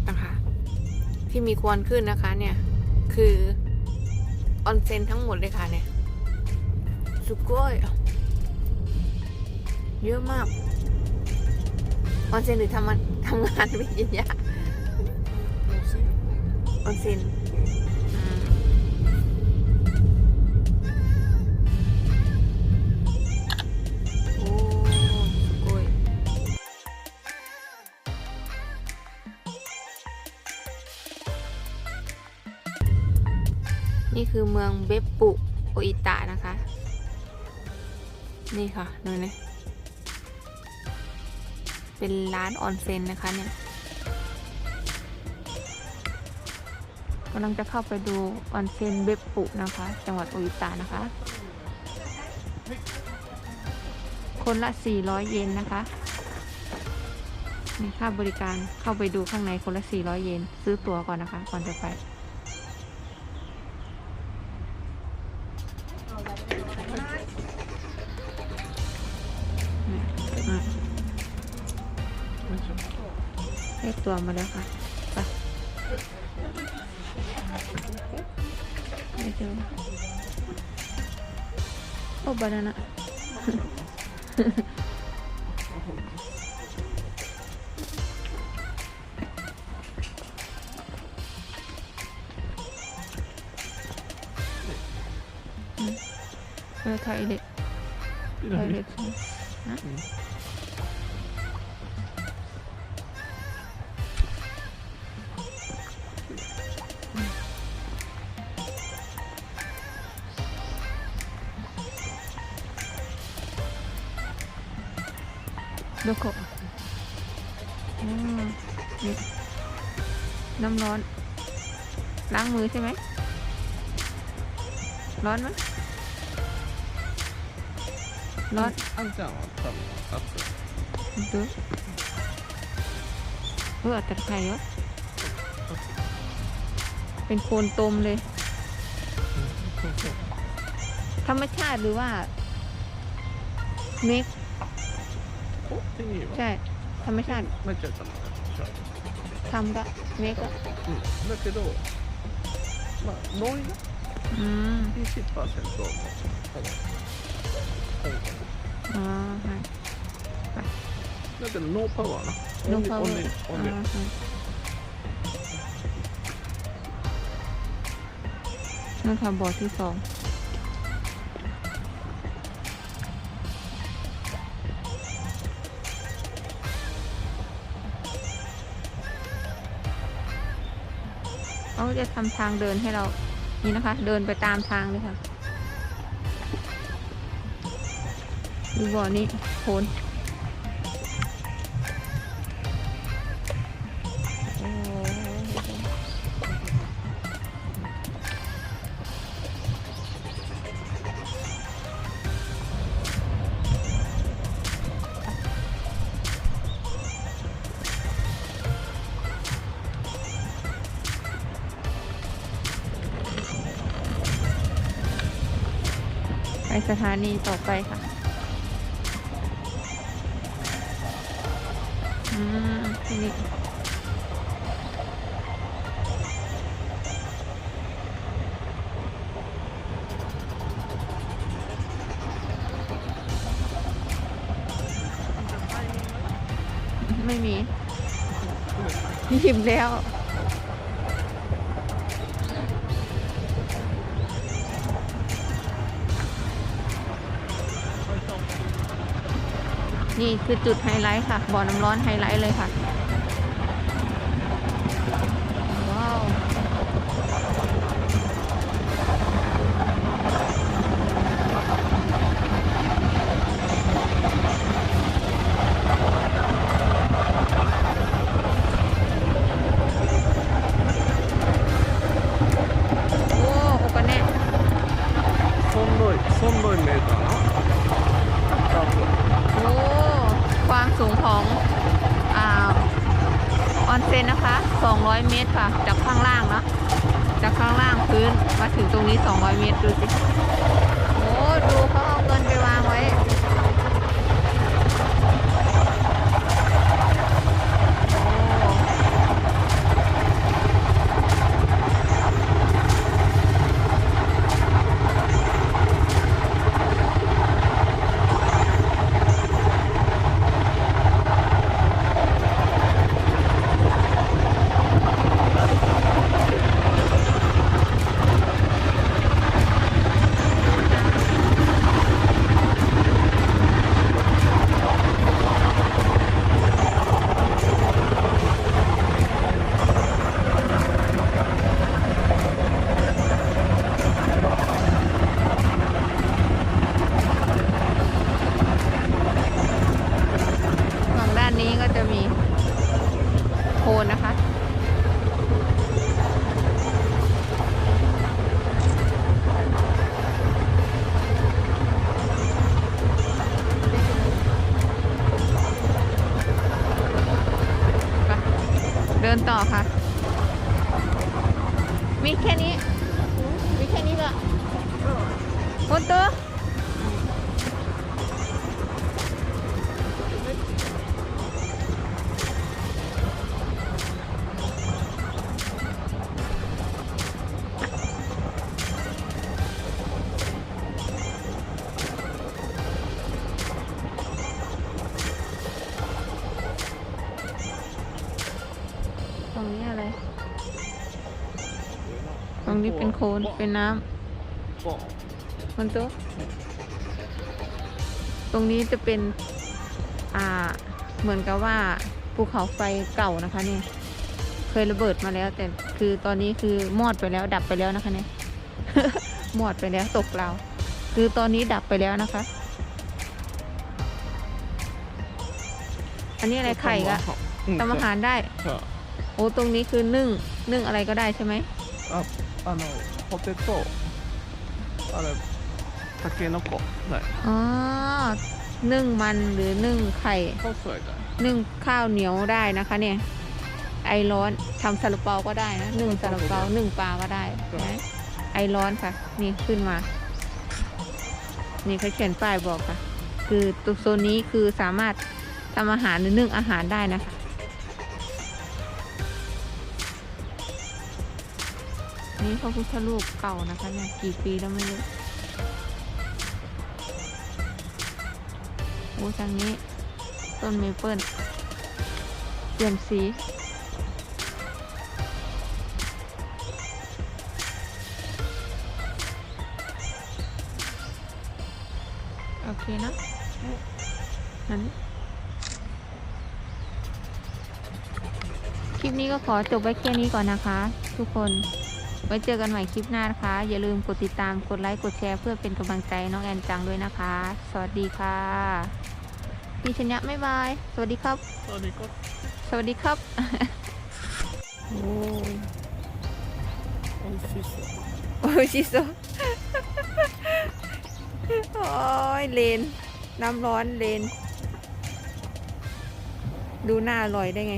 ดนะคะ ที่มีควันขึ้นนะคะเนี่ย คือออนเซ็นทั้งหมดเลยค่ะเนี่ยสุโกยเยอะมากออนเซ็นหรือทำงานทำงานวิทยาออนเซ็น นี่คือเมืองเบปปุโออิตะนะคะ นี่ค่ะดูนะเป็นร้านออนเซ็นนะคะเนี่ยกำลังจะเข้าไปดูออนเซ็นเบปปุนะคะ จังหวัดโออิตะนะคะ คนละ 400 เยนนะคะนี่ค่าบริการเข้าไปดูข้างในคนละ 400 เยน ซื้อตั๋วก่อนนะคะ ก่อนจะไป อะ ได้ตัวมาแล้วค่ะไปไม่เจอโอ้บานานะ เออไทยเด็ดไทยเด็ดใช่ไหมฮะดูกบอืมนี่น้ำร้อนล้างมือใช่ไหมร้อนไหม Bak. Alacağım tamam. Atın. Dur. เพื่อตะไคร้วะเป็นโคนตมเลย ธรรมชาติหรือว่าเมก O değil mi? ใช่ ธรรมชาติ Ne kadar tamam. ทำก็เมกก็ Da ke do. Ma, noi อืม 20% oldu. Tamam. อ๋อค่ะだけどノーパワーな。No Only- power. อ๋อนั่นค่ะบอร์ดที่สอง เขาจะทำทางเดินให้เรา นี่นะคะ เดินไปตามทางเลยค่ะ ดูบ่อนี้โคนไปสถานีต่อไปค่ะ ไม่มี หิบแล้ว นี่คือจุดไฮไลท์ค่ะบ่อน้ำร้อนไฮไลท์เลยค่ะ สูงของออนเซ็นนะคะ 200 เมตรค่ะ จากข้างล่างเนาะ จากข้างล่างพื้นมาถึงตรงนี้ 200 เมตรดูสิโอ้ดูเขาเอาเงินไปวางไว้โอ้ โคนนะคะ ไปเดิน ต่อค่ะ มีแค่นี้ มีแค่นี้ละคนตัว เป็นโคลนเป็นน้ำมันตัวตรงนี้จะเป็นอ่าเหมือนกับว่าภูเขาไฟเก่านะคะเนี่ยเคยระเบิดมาแล้ว แต่คือตอนนี้คือมอดไปแล้ว ดับไปแล้วนะคะเนี่ยมอดไปแล้วตกเราคือตอนนี้ดับไปแล้วนะคะ อันนี้อะไรไข่กะทำอาหารได้ โอ้ตรงนี้คือนึ่งนึ่งอะไรก็ได้ใช่ไหม ああのポテトあれタケノコはい อ๋อ นึ่งมันหรือนึ่งไข่ 細いだ นึ่งข้าวเหนียวได้นะคะ เนี่ย ไอร้อนทำซาลาเปาก็ได้นะนึ่งซาลาเปานึ่งปลาก็ได้นะไอร้อนค่ะ นี่ขึ้นมา นี่เขาเขียนป้ายบอกค่ะ คือตัวโซนนี้คือสามารถทำอาหารหรือนึ่งอาหารได้นะคะ นี่พระพุทธรูปเก่านะคะเนี่ยกี่ปีแล้วไม่รู้โอ้ทางนี้ ต้นเมเปิลเปลี่ยนสีโอเคนะนั้นคลิปนี้ก็ขอจบไว้แค่นี้ก่อนนะคะ ทุกคน ไว้เจอกันใหม่คลิปหน้านะคะ อย่าลืมกดติดตามกดไลค์กดแชร์เพื่อเป็นกำลังใจน้องแอนจังด้วยนะคะ สวัสดีค่ะพี่ชนะไม่บาย สวัสดีครับ สวัสดีครับ สวัสดีครับโอ้โอ้ชิโซโอ้ชิโซโอ้ยเลน น้ำร้อนเลน ดูหน้าอร่อยได้ไง